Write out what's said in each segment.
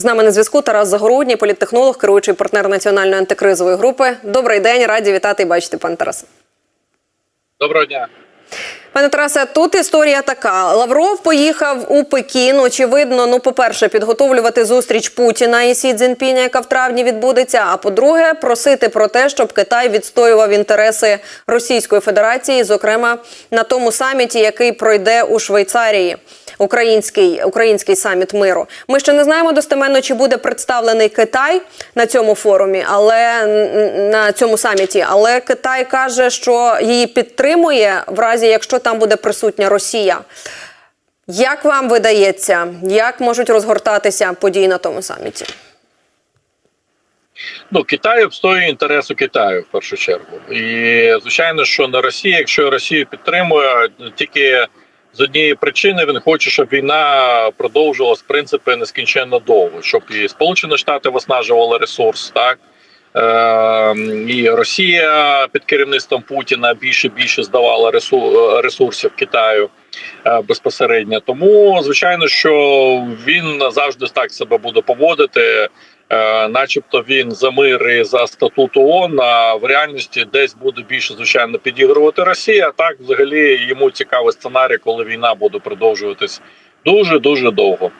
З нами на зв'язку Тарас Загородній, політтехнолог, керуючий партнер національної антикризової групи. Добрий день, раді вітати і бачити, пане Тарасе. Доброго дня. Пане Тарасе, тут історія така: Лавров поїхав у Пекін. Очевидно, ну, по-перше, підготовлювати зустріч Путіна і Сі Цзіньпіня, яка в травні відбудеться. А по-друге, просити про те, щоб Китай відстоював інтереси Російської Федерації, зокрема на тому саміті, який пройде у Швейцарії. Український український саміт миру. Ми ще не знаємо достеменно, чи буде представлений Китай на цьому форумі, але на цьому саміті. Але Китай каже, що її підтримує в разі, якщо там буде присутня Росія. Як вам видається, як можуть розгортатися події на тому саміті? Ну Китай обстоює інтересу Китаю в першу чергу, і звичайно, що на Росії, якщо Росію підтримує, тільки з однієї причини він хоче, щоб війна продовжувалась в принципі нескінченно довго, щоб і Сполучені Штати виснажували ресурс, так е, і Росія під керівництвом Путіна більше більше здавала ресу- ресурсів Китаю е, безпосередньо. Тому звичайно, що він завжди так себе буде поводити. Е, начебто він за мир і за статут ООН, а в реальності десь буде більше звичайно підігрувати Росія. Так, взагалі, йому цікавий сценарій, коли війна буде продовжуватись дуже дуже довго.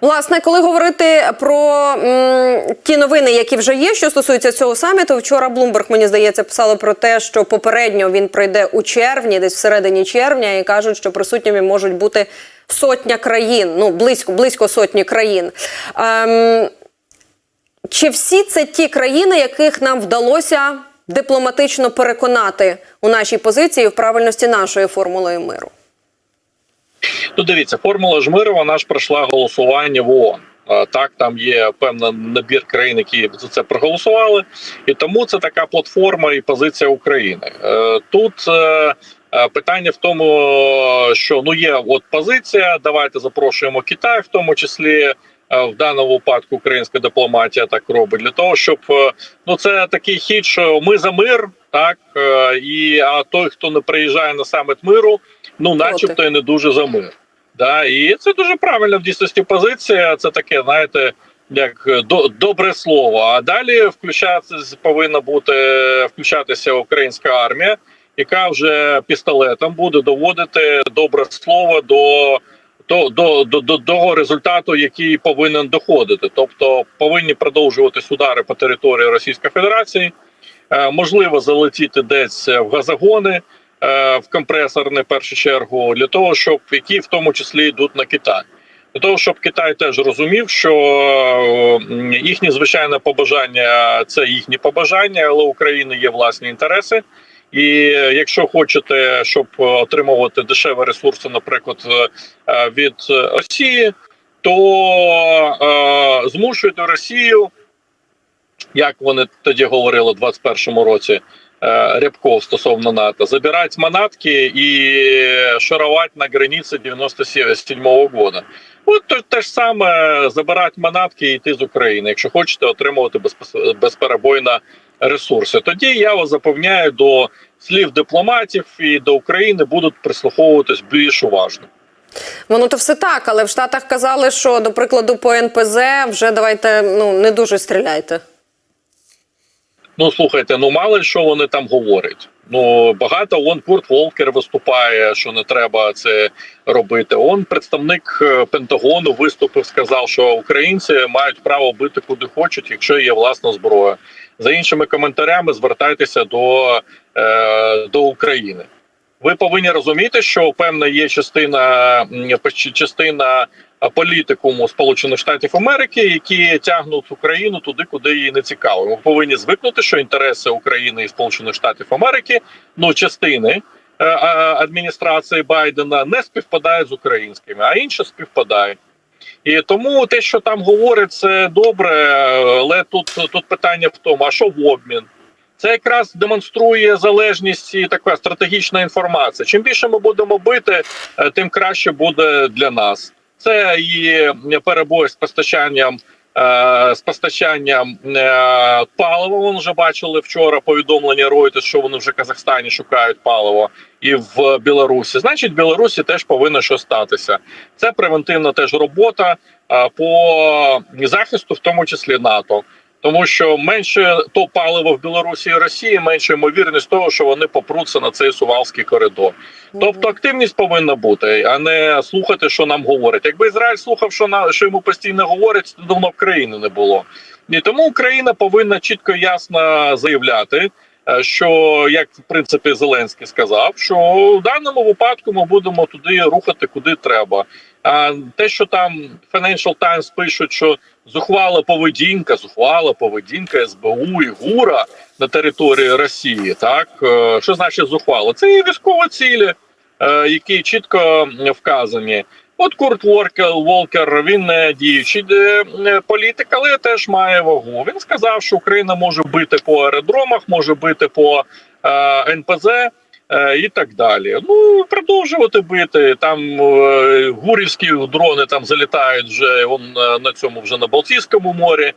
Власне, коли говорити про м, ті новини, які вже є, що стосуються цього саміту, вчора Блумберг, мені здається, писали про те, що попередньо він пройде у червні, десь всередині червня, і кажуть, що присутніми можуть бути сотня країн, ну близько близько сотні країн. Ем, чи всі це ті країни, яких нам вдалося дипломатично переконати у нашій позиції в правильності нашої формули миру? Ну, дивіться, формула ж миру, вона ж пройшла голосування в ООН. Так, там є певний набір країн, які за це проголосували, і тому це така платформа і позиція України. Е, Тут е, питання в тому, що ну є от позиція. Давайте запрошуємо Китай, в тому числі е, в даному випадку українська дипломатія так робить для того, щоб е, ну це такий хід, що ми за мир, так е, і а той, хто не приїжджає на саміт миру, ну начебто і не дуже за мир. Да, і це дуже правильна в дійсності позиція. Це таке, знаєте, як до, добре слово. А далі включатися повинна бути включатися українська армія, яка вже пістолетом буде доводити добре слово до. До, до, до, до того результату, який повинен доходити, тобто повинні продовжуватись удари по території Російської Федерації, е, можливо, залетіти десь в газогони, е, в компресорне першу чергу, для того, щоб які в тому числі йдуть на Китай. Для того, щоб Китай теж розумів, що їхні звичайне побажання це їхні побажання, але України є власні інтереси. І якщо хочете, щоб отримувати дешеві ресурси, наприклад, е, від Росії, то е, змушуйте Росію, як вони тоді говорили у 21-му році, е, Рябков стосовно НАТО, забирать манатки і шарувати на границі 97-го года. От то те ж саме забирати манатки і йти з України, якщо хочете отримувати безперебойно ресурси. Тоді я вас запевняю до слів дипломатів і до України будуть прислуховуватись більш уважно. Воно то все так, але в Штатах казали, що, до прикладу, по НПЗ вже давайте ну не дуже стріляйте. Ну слухайте, ну мало що вони там говорять. Ну багато он Курт Волкер виступає, що не треба це робити. Он представник е, Пентагону виступив, сказав, що українці мають право бити куди хочуть, якщо є власна зброя. За іншими коментарями звертайтеся до, е, до України. Ви повинні розуміти, що певна є частина частина політикуму Сполучених Штатів Америки, які тягнуть Україну туди, куди їй не цікаво. Ми повинні звикнути, що інтереси України і Сполучених Штатів Америки, ну частини е, адміністрації Байдена не співпадають з українськими, а інші співпадають. І тому те, що там говорить, це добре, але тут, тут питання в тому, а що в обмін? Це якраз демонструє залежність і така стратегічна інформація. Чим більше ми будемо бити, е, тим краще буде для нас. Це і перебої з постачанням з постачанням е, палива. Вони вже бачили вчора повідомлення Reuters, що вони вже в Казахстані шукають паливо і в Білорусі. Значить, в Білорусі теж повинно що статися. Це превентивна теж робота е, по захисту, в тому числі НАТО. Тому що менше то паливо в Білорусі і Росії, менше ймовірність того, що вони попруться на цей сувалський коридор. Тобто активність повинна бути, а не слухати, що нам говорять. Якби Ізраїль слухав, що на що йому постійно говорять, то давно б країни не було. І тому Україна повинна чітко ясно заявляти, е, що як в принципі Зеленський сказав, що в даному випадку ми будемо туди рухати куди треба. А те, що там Financial Times пишуть, що зухвала поведінка, зухвала поведінка СБУ і ГУРа на території Росії, так е, що значить зухвала? Це і військові цілі, е, які чітко вказані. От Курт Волкер, він не діючий е, політик, але теж має вагу. Він сказав, що Україна може бити по аеродромах, може бити по НПЗ і так далі. Ну продовжувати бити. Там е, гурівські дрони там залітають вже он е, на цьому вже на Балтійському морі.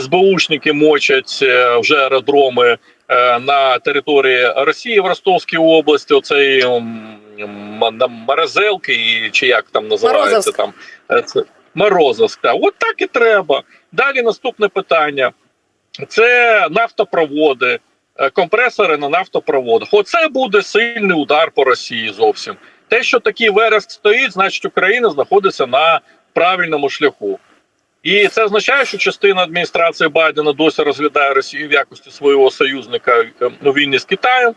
СБУшники мочать е, вже аеродроми е, на території Росії в Ростовській області. Оцей м, м, Морозелки, чи як там називається Морозовськ. там е, це Морозовськ. Так. От так і треба. Далі наступне питання: це нафтопроводи, е, компресори на нафтопроводах. Оце буде сильний удар по Росії зовсім. Те, що такий вереск стоїть, значить Україна знаходиться на правильному шляху. І це означає, що частина адміністрації Байдена досі розглядає Росію в якості свого союзника е, у війні з Китаєм.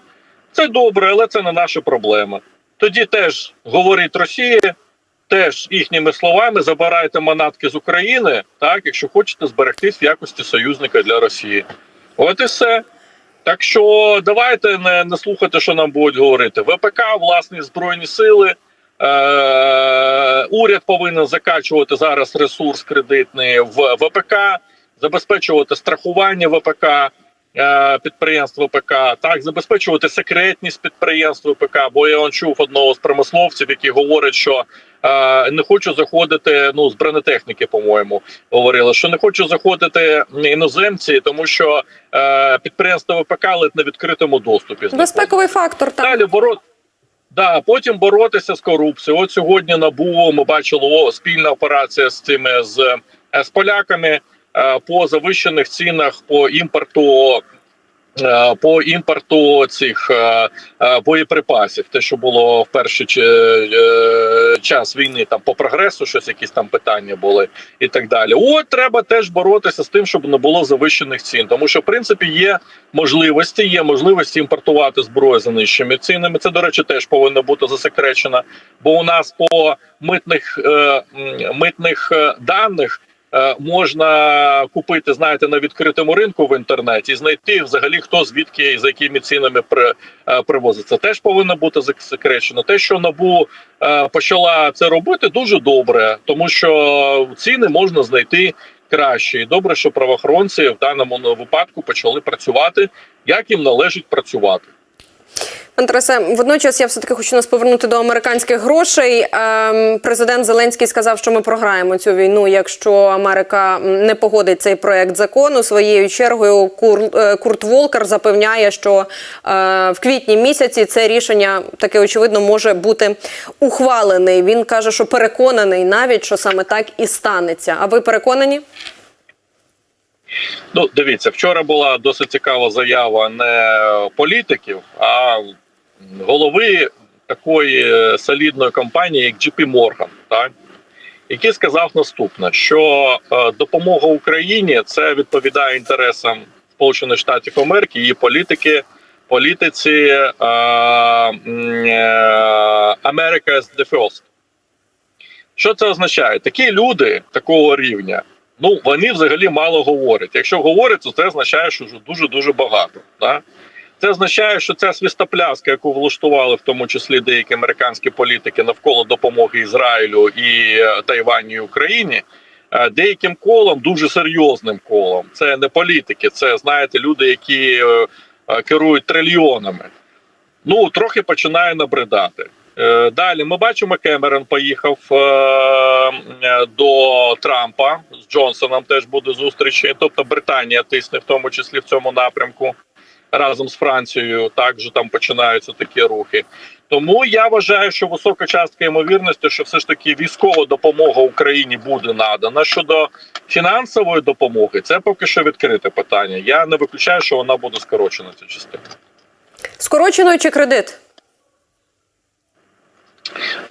Це добре, але це не наша проблема. Тоді теж говорить Росія, теж їхніми словами забирайте манатки з України, так, якщо хочете зберегтись в якості союзника для Росії. От і все. Так що давайте не, не слухати, що нам будуть говорити. ВПК, власні збройні сили. Е, уряд повинен закачувати зараз ресурс кредитний в ВПК, забезпечувати страхування ВПК, підприємств ВПК, так забезпечувати секретність підприємств ВПК. Бо я он чув одного з промисловців, який говорить, що е, не хочу заходити. Ну з бронетехніки, по-моєму, говорили, що не хочу заходити іноземці, тому що е, підприємства ВПК ледь на відкритому доступі. Безпековий фактор там. Далі боро... да, потім боротися з корупцією. От сьогодні НАБУ ми бачили о, спільна операція з цими з, е, з поляками е, по завищених цінах по імпорту. е, По імпорту цих е, е, боєприпасів, те, що було в перший е, час війни, там по прогресу, щось якісь там питання були, і так далі. От треба теж боротися з тим, щоб не було завищених цін, тому що в принципі є можливості, є можливості імпортувати зброю за нижчими цінами. Це до речі, теж повинно бути засекречено. Бо у нас по митних е, митних е, даних. Е, Можна купити, знаєте, на відкритому ринку в інтернеті знайти взагалі хто звідки і за якими цінами при, е, привозить. Це теж повинно бути засекречено. Те, що набу е, почала це робити, дуже добре, тому що ціни можна знайти краще. І добре, що правоохоронці в даному випадку почали працювати, як їм належить працювати. Тарасе, водночас я все таки хочу нас повернути до американських грошей. Ем, президент Зеленський сказав, що ми програємо цю війну, якщо Америка не погодить цей проект закону. Своєю чергою е, Курт Волкер запевняє, що е, в квітні місяці це рішення таке очевидно може бути ухвалений. Він каже, що переконаний навіть, що саме так і станеться. А ви переконані? Ну, дивіться, вчора була досить цікава заява не політиків, а голови такої е, солідної компанії, як JP Morgan, так? який сказав наступне: що е, допомога Україні це відповідає інтересам Сполучених Штатів Америки, її політики, політиці е, е, is the first. Що це означає? Такі люди такого рівня, ну вони взагалі мало говорять. Якщо говорять, то це означає, що дуже дуже багато. Да? Це означає, що ця свістопляска, яку влаштували в тому числі деякі американські політики навколо допомоги Ізраїлю і е, Тайваню і Україні. е, Деяким колом, дуже серйозним колом, це не політики, це знаєте, люди, які е, керують трильйонами. Ну трохи починає набридати. Далі ми бачимо, Кемерон поїхав до Трампа з Джонсоном. Теж буде зустрічі. Тобто Британія тисне, в тому числі в цьому напрямку, разом з Францією. Також там починаються такі рухи. Тому я вважаю, що висока частка ймовірності, що все ж таки військова допомога Україні буде надана. Щодо фінансової допомоги, це поки що відкрите питання. Я не виключаю, що вона буде скорочена ця частина. Скороченою чи кредит?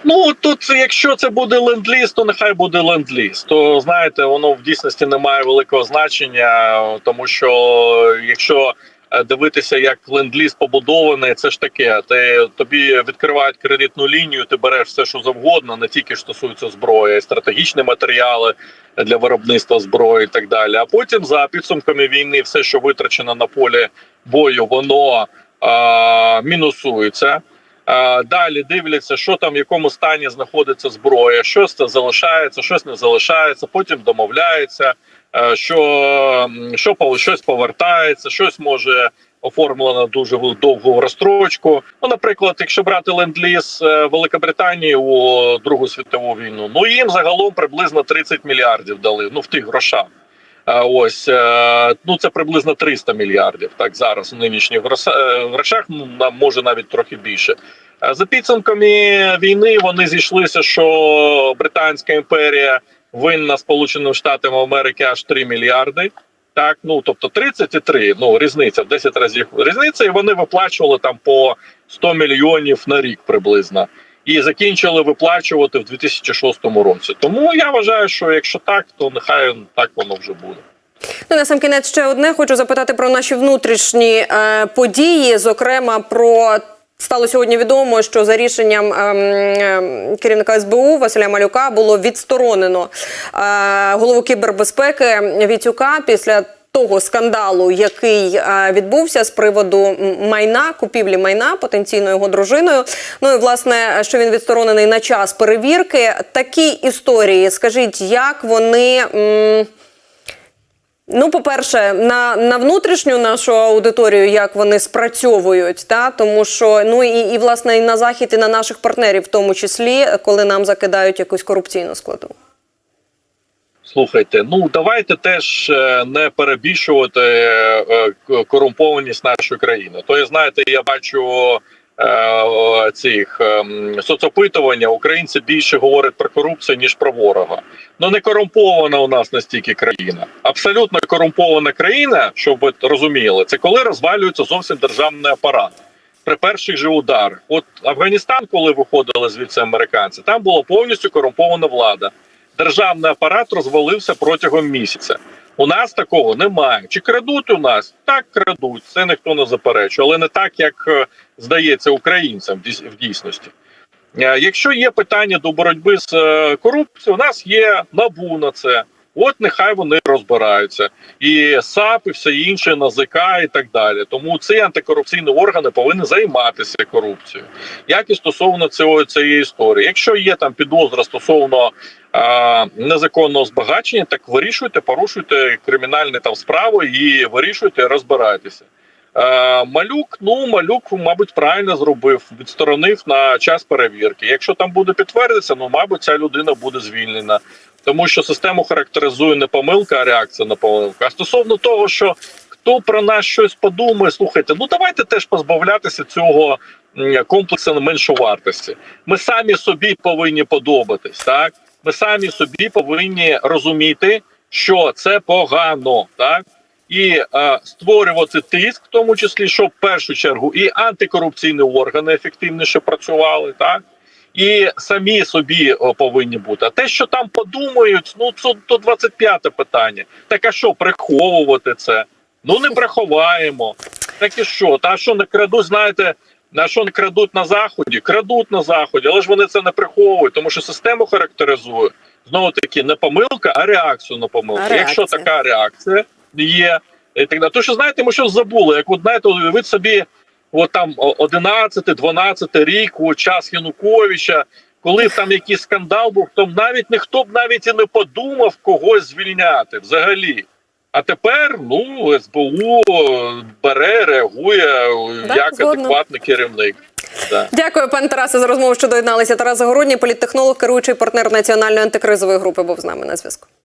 Ну тут, якщо це буде ленд-ліз, то нехай буде ленд-ліз. То знаєте, воно в дійсності не має великого значення, тому що якщо дивитися, як ленд-ліз побудований, це ж таке. Ти тобі відкривають кредитну лінію, ти береш все, що завгодно, не тільки стосується зброї, стратегічні матеріали для виробництва зброї і так далі. А потім за підсумками війни, все, що витрачено на полі бою, воно а, мінусується. Е, Далі дивляться, що там в якому стані знаходиться зброя, щось це залишається, щось не залишається. Потім домовляється, е, що, що пов- щось повертається, щось може оформлено дуже довгу розстрочку. Ну, наприклад, якщо брати ленд-ліз е, Великобританії у Другу світову війну, ну їм загалом приблизно 30 мільярдів дали. Ну в тих грошах. А Ось е, ну це приблизно 300 мільярдів. Так зараз у нинішніх е, грошах, ну на- може навіть трохи більше. Е, За підсумками війни вони зійшлися, що Британська імперія винна Сполученим Штатам Америки аж 3 мільярди. Так, ну тобто 30 і 3, ну різниця в 10 разів різниця, і вони виплачували там по 100 мільйонів на рік приблизно. І закінчили виплачувати в 2006 році. Тому я вважаю, що якщо так, то нехай так воно вже буде. Ну, на сам кінець ще одне. Хочу запитати про наші внутрішні е, події, зокрема про. Стало сьогодні відомо, що за рішенням ем, ем, керівника СБУ Василя Малюка було відсторонено е, голову кібербезпеки Вітюка після того скандалу, який е, відбувся з приводу майна, купівлі майна потенційно його дружиною. Ну і власне, що він відсторонений на час перевірки. Такі історії, скажіть, як вони. м, Ну, по-перше, на, на внутрішню нашу аудиторію, як вони спрацьовують, та тому що ну і, і власне і на захід, і на наших партнерів, в тому числі, коли нам закидають якусь корупційну складову. Слухайте, ну давайте теж е, не перебільшувати е, е, корумпованість нашої країни. То знаєте, я бачу цих ем, соцопитування. Українці більше говорять про корупцію ніж про ворога. Ну не корумпована у нас настільки країна. Абсолютно корумпована країна, щоб ви розуміли, це коли розвалюється зовсім державний апарат. При перших же ударах, от Афганістан, коли виходили звідси американці, там була повністю корумпована влада державний апарат розвалився протягом місяця. У нас такого немає. Чи крадуть у нас? Так крадуть, це ніхто не заперечує, але не так, як е, здається українцям в дійсності. Е, Якщо є питання до боротьби з е, корупцією, у нас є набу на це. От нехай вони розбираються, і САП, і все інше, НАЗК і так далі. Тому ці антикорупційні органи повинні займатися корупцією, як і стосовно цього цієї історії. Якщо є там підозра стосовно незаконного збагачення, так вирішуйте, порушуйте кримінальні там справи і вирішуйте, розбирайтеся. Малюк, ну малюк, мабуть, правильно зробив, відсторонив на час перевірки. Якщо там буде підтвердитися, ну мабуть, ця людина буде звільнена, тому що систему характеризує не помилка, а реакція на помилку. А стосовно того, що хто про нас щось подумає, слухайте, ну давайте теж позбавлятися цього комплексу меншовартості. Ми самі собі повинні подобатись, так ми самі собі повинні розуміти, що це погано, так і е, створювати тиск, в тому числі, щоб в першу чергу і антикорупційні органи ефективніше працювали, так і самі собі повинні бути. А те, що там подумають, ну це то 25 питання. Так а що приховувати це? Ну не приховаємо. Так і що? Та що не крадуть, знаєте. На що крадуть на заході? Крадуть на заході, але ж вони це не приховують, тому що систему характеризує знову таки не помилка, а реакцію на помилку. А Якщо реакція. така реакція є, і так далі. То що знаєте, ми щось забули. Як от знаєте, уявіть собі, от там 11-12 рік, у час Януковича, коли там якийсь скандал був, то навіть ніхто б навіть і не подумав когось звільняти взагалі. А тепер ну СБУ бере, реагує Так, як згодно. адекватний керівник. Да. Дякую, пане Тарасе, за розмову, що доєдналися. Тарас Загородній, політтехнолог, керуючий партнер національної антикризової групи, був з нами на зв'язку.